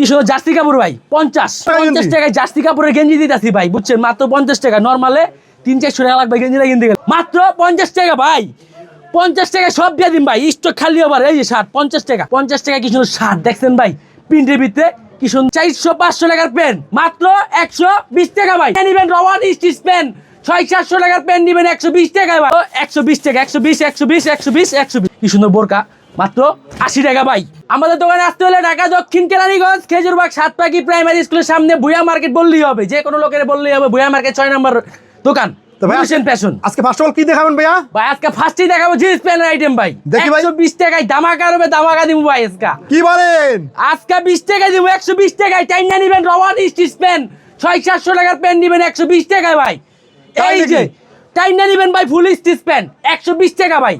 কি শুধু জার্সি কাপড় ভাই? পঞ্চাশ। টাকা। পঞ্চাশ টাকায় জার্সি কাপড়ের গেঞ্জি দিতেছি ভাই বুঝছেন? মাত্র পঞ্চাশ টাকা। নর্মালে তিন চারশো টাকা লাগবে গেঞ্জিটা কিনতে গেলে। মাত্র পঞ্চাশ টাকা ভাই। পঞ্চাশ টাকা সব দিয়ে দিন ভাই। স্টক খালি আবার এই যে শার্ট পঞ্চাশ টাকা। পঞ্চাশ টাকা কি সুন্দর শার্ট দেখছেন ভাই প্রিন্টের ভিতরে কি সুন্দর চারশো পাঁচশো টাকার পেন মাত্র একশো বিশ টাকা ভাই। নিবেন রবান স্টিচ পেন ছয় সাতশো টাকার পেন নিবেন একশো বিশ টাকায় ভাই। একশো বিশ টাকা একশো বিশ একশো বিশ একশো বিশ একশো বিশ। কি সুন্দর বোরকা। মাত্র আশি টাকা ভাই আমাদের দোকানে আসতে হলে ঢাকা দক্ষিণ কেরানীগঞ্জ খেজুরবাগ সাতপাকি প্রাইমারি স্কুলের সামনে বুয়া মার্কেট বললেই হবে। যে কোনো লোকের বললেই হবে বুয়া মার্কেট ছয় নম্বর দোকান। আজকে ফার্স্ট অফ অল কি দেখাবেন ভাইয়া? ভাই আজকে ফার্স্টই দেখাবো জিন্স প্যান্টের আইটেম ভাই। দেখি ভাই। টাকায় ধামাকা হবে ধামাকা দিব ভাই আজকা। কি বলেন? আজকে বিশ টাকায় দিব একশো বিশ টাকায়। টাইনা নিবেন রবান স্টিচ পেন ছয় সাতশো টাকার নিবেন টাকায় ভাই। এই? যে টাইনা নিবেন ভাই ফুল স্টিচ একশো বিশ টাকা ভাই।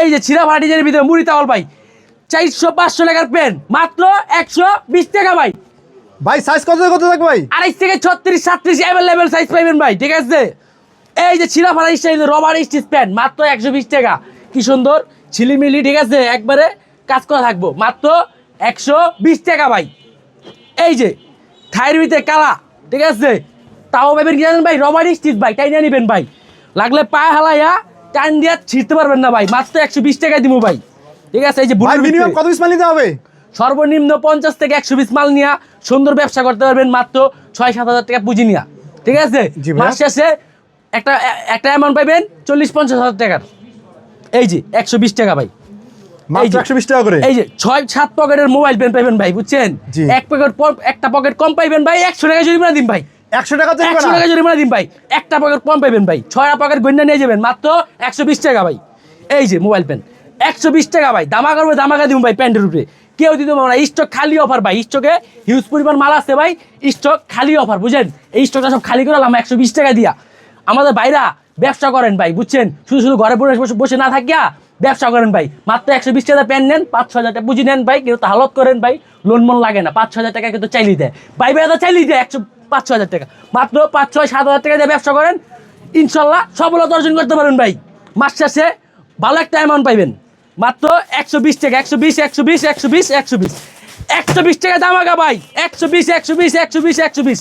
এই যে ছিঁড়া ফাটা ডিজাইনের ভিতরে মুড়ি তাওয়াল ভাই চারশো পাঁচশো টাকার পেন মাত্র একশো বিশ টাকা ভাই। ভাই সাইজ কত কত থাকবে ভাই? আড়াইশ থেকে ছত্রিশ সাতত্রিশ অ্যাভেলেবেল সাইজ পাইবেন ভাই ঠিক আছে? এই যে ছিলা ফাড়া স্টাইল রবার স্টিচ প্যান্ট মাত্র একশো বিশ টাকা। কি সুন্দর? ছিলিমিলি ঠিক আছে? একবারে কাজ করা থাকব মাত্র একশো বিশ টাকা ভাই। এই যে থাইয়ের ভিতরে কালা ঠিক আছে? তাও পাইবেন কি জানেন ভাই? রবার স্টিচ ভাই টাইনা নিবেন ভাই। লাগলে পায়ে হালাইয়া টাইন দিয়া ছিঁড়তে পারবেন না ভাই মাত্র একশো বিশ টাকা দিব ভাই। ঠিক আছে এই যে মিনিমাম কত পিস মাল নিতে হবে? সর্বনিম্ন পঞ্চাশ থেকে একশো পিস মাল নিয়া সুন্দর ব্যবসা করতে পারবেন মাত্র ছয় সাত হাজার টাকা পুঁজি নিয়া। ঠিক আছে। মাস শেষে একটা একটা অ্যামাউন্ট পাইবেন চল্লিশ পঞ্চাশ হাজার টাকার। এই যে একশো বিশ টাকা ভাই। এই যে- একশো বিশ টাকা করে? এই যে ছয় সাত পকেটের মোবাইল পেন পাইবেন ভাই বুঝছেন? এক পকেট একটা পকেট কম পাইবেন ভাই একশো টাকা জরিমানা দিন ভাই। একশো টাকা একশো টাকা জরিমানা দিন ভাই। একটা পকেট কম পাইবেন ভাই। ছয়টা পকেট গন্যা নিয়ে যাবেন। মাত্র একশো বিশ টাকা ভাই। এই যে মোবাইল পেন একশো বিশ টাকা ভাই। দামা করবে দামাকা দিব ভাই প্যান্টের উপরে। কেউ দিতে পারব না। স্টক খালি অফার ভাই। স্টকে হিউজ পরিমাণ মাল আছে ভাই। স্টক খালি অফার বুঝেন এই স্টকটা সব খালি করে একশো বিশ টাকা দিয়া। আমাদের বাইরা ব্যবসা করেন ভাই, বুঝছেন? শুধু শুধু ঘরে বসে বসে- না থাকিয়া ব্যবসা করেন ভাই। মাত্র একশো বিশ টাকা প্যান নেন, পাঁচ ছ হাজার টাকা। পুঁজি নেন ভাই, কিন্তু হালত করেন ভাই। লোন মন লাগে না। পাঁচ ছ হাজার টাকা কিন্তু চাইলেই দেয়। ভাই ভাই তো চাইলেই দেয়। একশো পাঁচ ছ হাজার টাকা। মাত্র পাঁচ ছয় সাত হাজার টাকা দিয়ে ব্যবসা করেন ইনশাল্লাহ সফলতা অর্জন করতে পারেন ভাই। মাস শেষে ভালো একটা অ্যামাউন্ট পাইবেন। মাত্র একশো বিশ টাকা একশো বিশ একশো বিশ একশো বিশ একশো বিশ। একশো বিশ টাকা দামাগা ভাই। একশো বিশ একশো বিশ একশো বিশ একশো বিশ।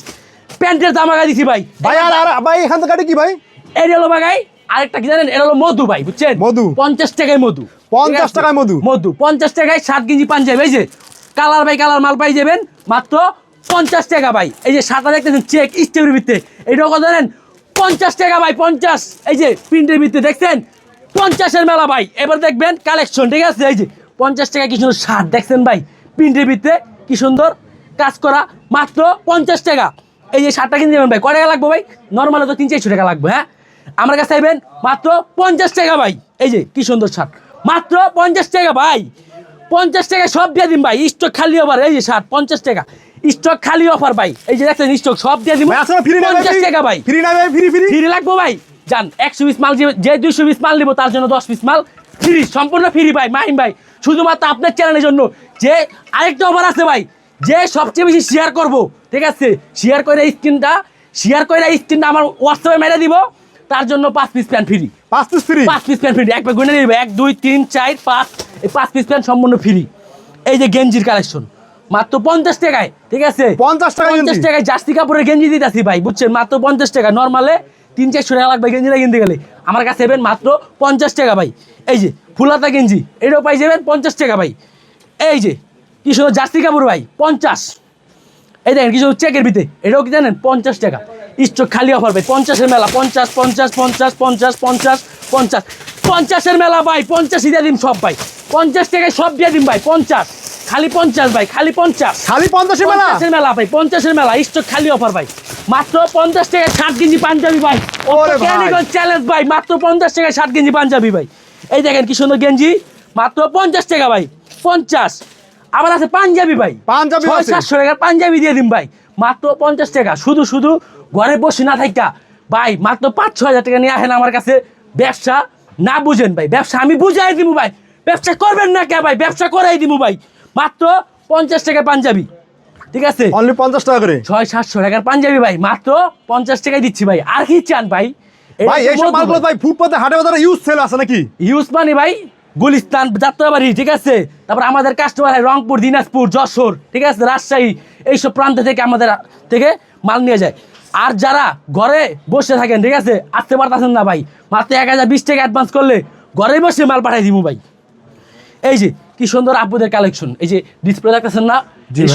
প্যান্টের দামাকা দিছি ভাই। ভাই আর আর ভাই এখান থেকে কাটে কি ভাই? এই হলো বাগাই আরেকটা কি জানেন? এটা হলো মধু ভাই বুঝছেন? মধু। পঞ্চাশ টাকায় মধু। পঞ্চাশ টাকায় মধু। মধু। পঞ্চাশ টাকায় সাত কেজি পাঞ্জাবি এই যে। কালার বাই কালার মাল পাই যাবেন। মাত্র পঞ্চাশ টাকা ভাই। এই যে সাদা দেখতেছেন চেক স্টেপের ভিতরে। এইটাও কত জানেন? পঞ্চাশ টাকা ভাই, পঞ্চাশ। এই যে প্রিন্টের ভিতরে, দেখছেন? পঞ্চাশের মেলা ভাই। এবার দেখবেন কালেকশন ঠিক আছে? এই যে পঞ্চাশ টাকা, কি সুন্দর শার্ট দেখছেন ভাই? প্রিন্টের ভিতরে, কি সুন্দর কাজ করা, মাত্র পঞ্চাশ টাকা। এই যে শার্টটা কিনতে যাবেন ভাই, কয় টাকা লাগবে ভাই? নর্মালে তো তিন চারশো টাকা লাগবে হ্যাঁ? আমার কাছে চাইবেন মাত্র পঞ্চাশ টাকা ভাই। এই যে, কি সুন্দর শার্ট মাত্র পঞ্চাশ টাকা ভাই। পঞ্চাশ টাকা সব দিয়ে দিন ভাই স্টক খালি অফার এই যে শার্ট পঞ্চাশ টাকা। স্টক খালি অফার ভাই। এই যে দেখছেন স্টক সব দিয়ে দিব আসলে ফ্রি না পঞ্চাশ টাকা ভাই। ফ্রি না ভাই ফ্রি ফ্রি ফ্রি লাগবো ভাই? যান একশো পিস মাল যে- যে দুইশো পিস মাল নিবো তার জন্য দশ পিস মাল ফ্রি সম্পূর্ণ ফ্রি ভাই মাহিম ভাই। শুধুমাত্র আপনার চ্যানেলের জন্য। যে আরেকটা অফার আছে ভাই যে সবচেয়ে বেশি শেয়ার করব ঠিক আছে? শেয়ার করে স্ক্রিনটা শেয়ার করে স্ক্রিনটা আমার হোয়াটসঅ্যাপে মেরে দিব। তার জন্য পাঁচ পিস প্যান্ট ফ্রি পাঁচ পিস ফ্রি পাঁচ পিস প্যান্ট ফ্রি একবার গুনে নিবে। এক দুই তিন চার পাঁচ। এই পাঁচ পিস প্যান্ট সম্পূর্ণ ফ্রি এই যে গেঞ্জির কালেকশন মাত্র পঞ্চাশ টাকায় ঠিক আছে? 50 টাকায় পঞ্চাশ টাকায় জার্সি কাপড়ের গেঞ্জি দিতেছি ভাই বুঝছেন? মাত্র পঞ্চাশ টাকা নর্মালে তিন চারশো টাকা লাগবে গেঞ্জিটা কিনতে গেলে। আমার কাছে এবেন মাত্র পঞ্চাশ টাকা ভাই। এই যে ফুলাতা গেঞ্জি এটাও পাই যাবেন পঞ্চাশ টাকা ভাই। এই যে কি সুন্দর জার্সি কাপড় ভাই পঞ্চাশ। এই দেখেন কিছু চেকের ভিতরে এটাও কি জানেন? পঞ্চাশ টাকা। স্টক খালি অফার ভাই পঞ্চাশের মেলা পঞ্চাশ পঞ্চাশ পঞ্চাশ পঞ্চাশ পঞ্চাশ পঞ্চাশ। পঞ্চাশের মেলা ভাই পঞ্চাশই দিয়ে দিন সব ভাই। পঞ্চাশ টাকায় সব দিয়ে দিন ভাই পঞ্চাশ। খালি পঞ্চাশ ভাই খালি পঞ্চাশ। খালি পঞ্চাশের মেলা? পঞ্চাশের মেলা ভাই পঞ্চাশের মেলা স্টক খালি অফার ভাই। মাত্র পঞ্চাশ টাকায় ষাট কেজি পাঞ্জাবি ভাই। চ্যালেঞ্জ ভাই। মাত্র পঞ্চাশ টাকায় ষাট কেজি পাঞ্জাবি ভাই। এই দেখেন কি সুন্দর গেঞ্জি মাত্র পঞ্চাশ টাকা ভাই পঞ্চাশ। আবার আছে পাঞ্জাবি ভাই। পাঞ্জাবি। সাতশো টাকার পাঞ্জাবি দিয়ে দিন ভাই। মাত্র পঞ্চাশ টাকা। শুধু শুধু ঘরে বসে না থাকা ভাই মাত্র পাঁচ ছ হাজার টাকা নিয়ে আসেন আমার কাছে ব্যবসা। না বুঝেন ভাই ব্যবসা আমি বুঝাই দিব ভাই। ব্যবসা করবেন না কে ভাই? ব্যবসা করাই দিব ভাই। মাত্র পঞ্চাশ টাকা পাঞ্জাবি। ঠিক আছে? অনলি পঞ্চাশ টাকা করে? ছয় সাতশো টাকার পাঞ্জাবি ভাই মাত্র পঞ্চাশ টাকায় দিচ্ছি ভাই। আর কি চান ভাই? ভাই এইসব মালগুলো ভাই ফুটপাতে হাটে বাজারে ইউজ সেল আছে নাকি? ইউজ মানে ভাই গুলিস্তান যাত্রাবাড়ি ঠিক আছে? তারপর আমাদের কাস্টমার হয় রংপুর দিনাজপুর যশোর ঠিক আছে? রাজশাহী এইসব প্রান্ত থেকে আমাদের থেকে মাল নিয়ে যায়। আর যারা ঘরে বসে থাকেন ঠিক আছে? আসতে পারতেছেন না ভাই। মাত্র এক হাজার বিশ টাকা অ্যাডভান্স করলে ঘরে বসে মাল পাঠাই দিব ভাই। এই যে কি সুন্দর আপুদের কালেকশন এই যে ডিসপ্লে দেখতেছেন না।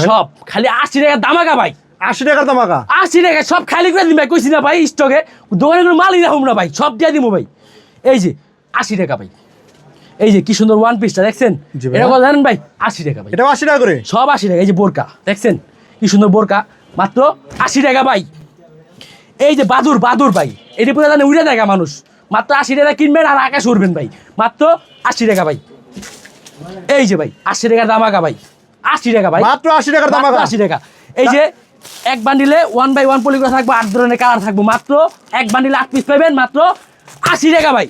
সব। খালি আশি টাকা দামাকা ভাই। আশি টাকা দামাকা? আশি টাকা সব খালি করে দিন ভাই কইছি না ভাই স্টকে দোকানে কোনো মালই রাখুম না ভাই সব দিয়ে দিব ভাই। এই যে আশি টাকা ভাই। এই যে কি সুন্দর ওয়ান পিসটা দেখছেন। এটা কত জানেন ভাই? আশি টাকা ভাই। এটা আশি টাকা করে? সব আশি টাকা এই যে বোরকা দেখছেন? কি সুন্দর বোরকা। মাত্র আশি টাকা ভাই। এই যে বাদুর বাদুর ভাই। এটি পুরো জানে উড়ে দেখা মানুষ। মাত্র আশি টাকা কিনবেন আর আকাশ উঠবেন ভাই। মাত্র আশি টাকা ভাই। এই যে ভাই আশি টাকার দামাকা ভাই। আশি টাকা ভাই। মাত্র আশি টাকার দামাকা। আশি টাকা। এই যে এক বান্ডিলে ওয়ান বাই ওয়ান পলিগ্রা থাকব আট ধরনের কালার থাকব মাত্র এক বান্ডিলে আট পিস পাবেন মাত্র আশি টাকা ভাই।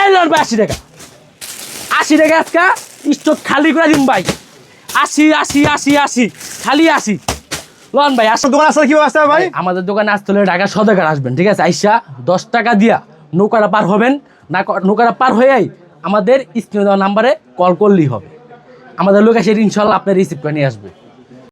এই লন ভাই আশি টাকা। আশি টাকা আজকা স্টক খালি করে দিন ভাই। আশি আশি আশি আশি খালি আশি। লন ভাই আসুন দোকান আসলে কি আসতে ভাই? আমাদের দোকানে আসতে হলে ঢাকা সদরঘাট আসবেন ঠিক আছে? আইসা দশ টাকা দিয়া নৌকাটা পার হবেন না নৌকাটা পার হয়েই আমাদের স্ক্রিনে দেওয়া নাম্বারে কল করলেই হবে। আমাদের লোক এসে ইনশাল্লাহ আপনার রিসিভ করে নিয়ে আসবে।